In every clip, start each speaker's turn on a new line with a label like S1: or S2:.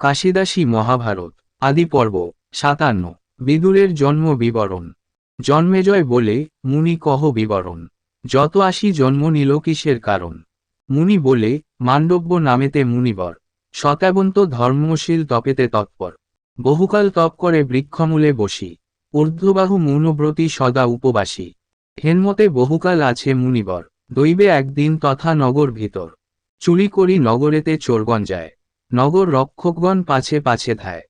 S1: কাশিদাসী মহাভারত, আদি পর্ব, সাতান্ন, বিদুরের জন্ম বিবরণ। জন্মেজয় বলে, মুনি কহ বিবরণ। যত আসি জন্ম নিল কিসের কারণ? মুনি বলে মান্ডব্য নামেতে মুনিবর। শতাবন্ত ধর্মশীল তপেতে তৎপর। বহুকাল তপ করে বৃক্ষমূলে বসি। ঊর্ধ্ববাহু মৌনব্রতী সদা উপবাসী। হেনমতে বহুকাল আছে মুনিবর। দৈবে একদিন তথা নগর ভিতর। চুরি করি নগরেতে চোরগণ যায় নগর রক্ষকগণ পাছে পাছে ধায়।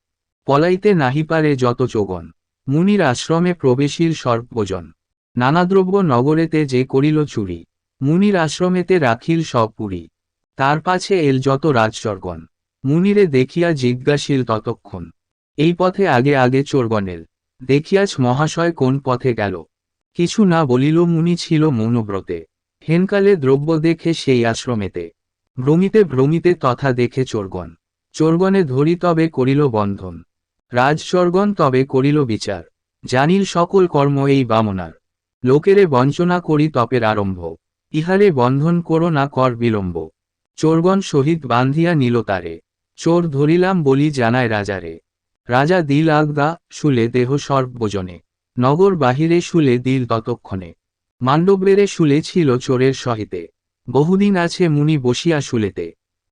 S1: পলাইতে নাহি পারে যত চোগন। মুনির আশ্রমে প্রবেশীর সর্বজন। নানা দ্রব্য নগরেতে যে করিল চুরি। মুনির আশ্রমেতে রাখিল সব পুরী। তার পাছে এল যত রাজচর্গণ মুনিরে দেখিয়া জিজ্ঞাসীল ততক্ষণ। এই পথে আগে আগে চোরগণের দেখিয়াছ মহাশয় কোন পথে গেল। কিছু না বলিল মুনি ছিল মৌনব্রতে। হেনকালে দ্রব্য দেখে সেই আশ্রমেতে। ভ্রমিতে ভ্রমিতে তথা দেখে চোরগণ। চোরগণে ধরি তবে করিল বন্ধন। রাজচর্গণ তবে করিল বিচার। জানিল সকল কর্ম এই বামনার। লোকেরে বঞ্চনা করি তপের আরম্ভ। ইহারে বন্ধন করো না, কর বিলম্ব। চোরগণ সহিত বান্ধিয়া নিল তারে। চোর ধরিলাম বলি জানায় রাজারে। রাজা দিল আগদা শুলে দেহ সর্বজনে। নগর বাহিরে শুলে দিল ততক্ষণে। মান্ডবেরে শুলে ছিল চোরের সহিতে। বহুদিন আছে মুনি বসিয়া শুলেতে।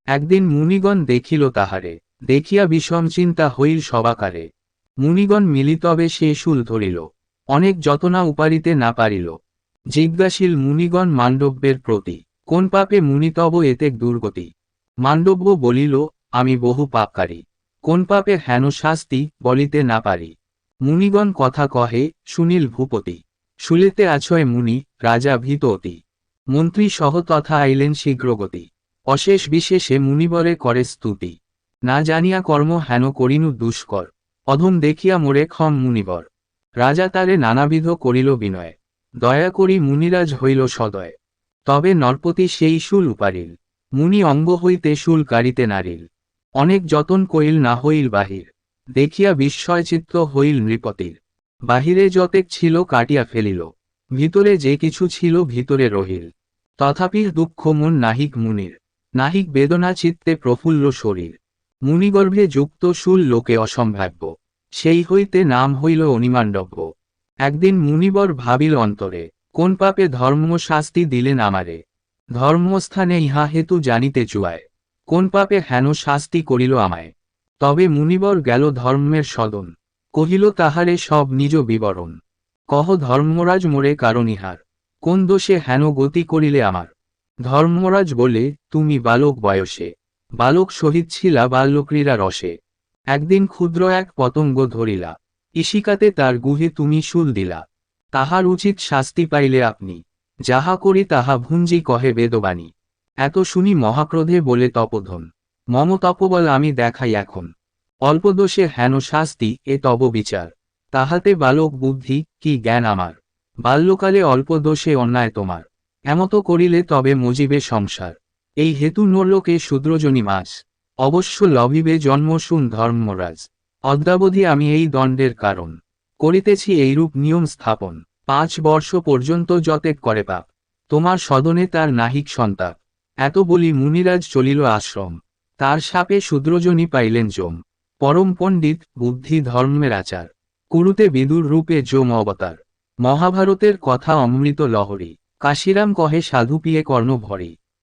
S1: একদিন মুনিগণ দেখিল তাহারে, দেখিয়া বিষম চিন্তা হইল সবাকারে। মুনিগণ মিলিতবে সে শুল ধরিল, অনেক যতনা উপারিতে না পারিল। জিজ্ঞাসীল মুনিগণ মান্ডব্যের প্রতি, কোন পাপে মুনিতব এতেক দুর্গতি? মান্ডব্য বলিল, আমি বহু পাপকারী, কোন পাপে হেন শাস্তি বলিতে না পারি। মুনিগণ কথা কহে, সুনীল ভূপতি, শুলিতে আছয় মুনি, রাজা ভীত অতি। মন্ত্রী সহ তথা আইলেন শীঘ্রগতি। অশেষ বিশেষে মুনিবরে করে স্তুতি। না জানিয়া কর্ম হেন করিনু দুষ্কর। অধম দেখিয়া মোরে ক্ষম মুনিবর। রাজা তারে নানাবিধ করিল বিনয়। দয়া করি মুনিরাজ হইল সদয়। তবে নরপতি সেই শুল উপারিল। মুনি অঙ্গ হইতে শুল কারিতে নারিল। অনেক যতন কইল না হইল বাহির। দেখিয়া বিস্ময়চিত্ত হইল নৃপতির। বাহিরে যতেক ছিল কাটিয়া ফেলিল। ভিতরে যে কিছু ছিল ভিতরে রহিল। তথাপি দুঃখ মন নাহিক মুনির। নাহিক বেদনা চিত্তে প্রফুল্ল শরীর। মুনিগর্ভে যুক্ত শুল লোকে অসম্ভাব্য। সেই হইতে নাম হইল অনিমান্ডব্য একদিন মুনিবর ভাবিল অন্তরে, কোন পাপে ধর্ম শাস্তি দিলেন আমারে? ধর্মস্থানে ইহা হেতু জানিতে চুয়ায়। কোন পাপে হেন শাস্তি করিল আমায়? তবে মুনিবর গেল ধর্মের সদন। কহিল, তাহারে সব নিজ বিবরণ। কহ ধর্মরাজ মোরে কারণ ইহার। কোন দোষে হেন গতি করিলে আমার? ধর্মরাজ বলে, তুমি বালক বয়সে। বালক সহিত ছিলা বাল্যক্রীড়া রসে। একদিন ক্ষুদ্র এক পতঙ্গ ধরিলা। ইশিকাতে তার গুহে তুমি শুল দিলা। তাহার উচিত শাস্তি পাইলে আপনি। যাহা করি তাহা ভুঞ্জি কহে বেদবাণী। এত শুনি মহাক্রোধে বলে তপধন। মম তপবল আমি দেখাই এখন। অল্প দোষে হেন শাস্তি, এ তব বিচার। তাহাতে বালক বুদ্ধি, কি জ্ঞান আমার? বাল্যকালে অল্প দোষে অন্যায় তোমার। এমত করিলে তবে মজিবে সংসার। এই হেতু নরলোকে শূদ্রজনী মাস। অবশ্য লভিবে জন্ম শুন ধর্মরাজ। অদ্যাবধি আমি এই দণ্ডের কারণ। করিতেছি এইরূপ নিয়ম স্থাপন। পাঁচ বর্ষ পর্যন্ত যতেক করে পাপ। তোমার সদনে তার নাহিক সন্তাপ। এত বলি মুনিরাজ চলিল আশ্রম। তার সাপে শূদ্রজনী পাইলেন জম পরম পণ্ডিত বুদ্ধি ধর্মের আচার। কুরুতে বিদুর রূপে জম অবতার। মহাভারতের কথা অমৃত লহরী। কাশিরাম কহে সাধু পিয়ে কর্ণ ভরি।